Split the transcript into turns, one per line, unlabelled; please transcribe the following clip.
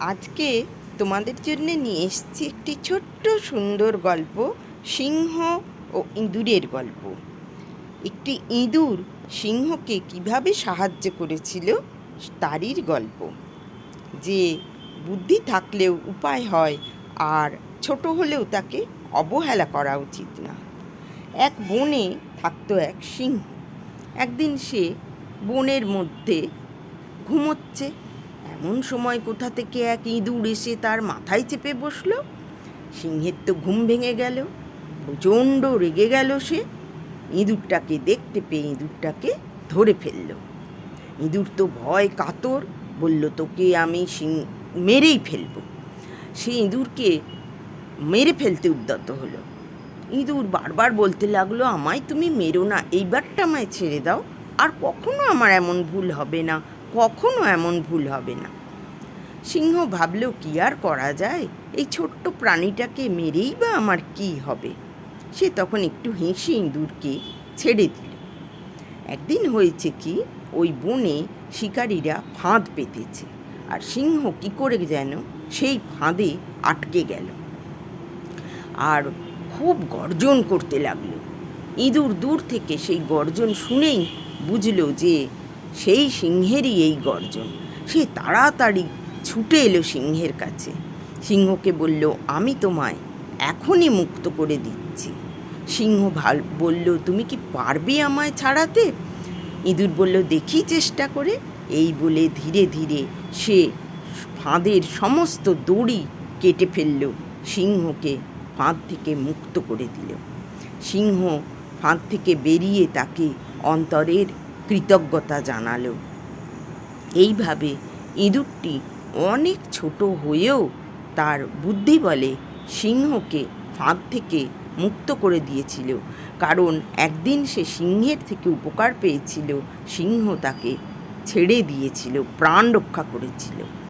আজকে তোমাদের জন্য নিয়ে এসছি একটি ছোট্ট সুন্দর গল্প, সিংহ ও ইঁদুরের গল্প। একটি ইঁদুর সিংহকে কীভাবে সাহায্য করেছিল তারই গল্প। যে বুদ্ধি থাকলেও উপায় হয় আর ছোট হলেও তাকে অবহেলা করা উচিত না। এক বনে থাকতো এক সিংহ। একদিন সে বনের মধ্যে ঘুমোচ্ছে। এমন সময় কোথা থেকে এক ইঁদুর এসে তার মাথায় চেপে বসল? সিংহের তো ঘুম ভেঙে গেল, প্রচণ্ড রেগে গেল সে। ইঁদুরটাকে দেখতে পেয়ে ইঁদুরটাকে ধরে ফেলল। ইঁদুর তো ভয় কাতর, বলল, তোকে আমি সিং, মেরেই ফেলব। সে ইঁদুরকে মেরে ফেলতে উদ্যত হলো। ইঁদুর বারবার বলতে লাগল, আমায় তুমি মেরো না এইবারটা আমায় ছেড়ে দাও। আর কখনো আমার এমন ভুল হবে না, কখনো এমন ভুল হবে না। সিংহ ভাবলেও কি আর করা যায়? এই ছোট্ট প্রাণীটাকে মেরেই বা আমার কি হবে? সে তখন একটু হেসে ইঁদুরকে ছেড়ে দিল। একদিন হয়েছে কি, ওই বনে শিকারীরা ফাঁদ পেতেছে আর সিংহ কি করে যেন সেই ফাঁদে আটকে গেল। আর খুব গর্জন করতে লাগল। ইঁদুর দূর থেকে সেই গর্জন শুনেই বুঝলো যে সেই সিংহেরই এই গর্জন। সে তাড়াতাড়ি ছুটে এলো সিংহের কাছে। সিংহকে বলল, আমি তোমায় এখনই মুক্ত করে দিচ্ছি। সিংহ ভালো, বলল, তুমি কি পারবে আমায় ছাড়াতে? ইঁদুর বলল, দেখি চেষ্টা করে। এই বলে ধীরে ধীরে সে ফাঁদের সমস্ত দড়ি কেটে ফেলল। সিংহকে ফাঁদ থেকে মুক্ত করে দিল। সিংহ ফাঁদ থেকে বেরিয়ে তাকে অন্তরের কৃতজ্ঞতা জানালো। এইভাবে ইঁদুরটি অনেক ছোট হয়েও তার বুদ্ধি বলে সিংহকে ফাঁদ থেকে মুক্ত করে দিয়েছিল। কারণ একদিন সে সিংহের থেকে উপকার পেয়েছিল, সিংহ তাকে ছেড়ে দিয়েছিল, প্রাণ রক্ষা করেছিল।